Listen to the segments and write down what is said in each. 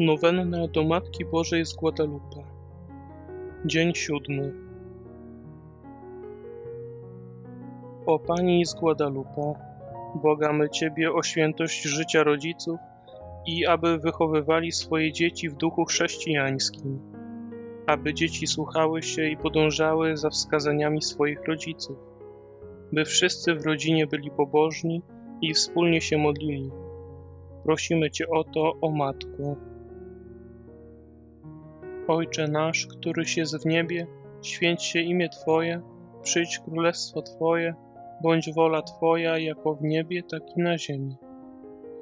Nowenna do Matki Bożej z Guadalupe. Dzień siódmy. O Pani z Guadalupe, błagamy Ciebie o świętość życia rodziców i aby wychowywali swoje dzieci w duchu chrześcijańskim, aby dzieci słuchały się i podążały za wskazaniami swoich rodziców, by wszyscy w rodzinie byli pobożni i wspólnie się modlili. Prosimy Cię o to, o Matko. Ojcze nasz, któryś jest w niebie, święć się imię Twoje, przyjdź królestwo Twoje, bądź wola Twoja, jako w niebie, tak i na ziemi.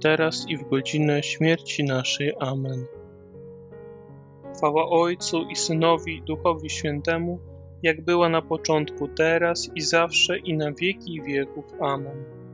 teraz i w godzinę śmierci naszej. Amen. Chwała Ojcu i Synowi Duchowi Świętemu, jak była na początku, teraz i zawsze i na wieki wieków. Amen.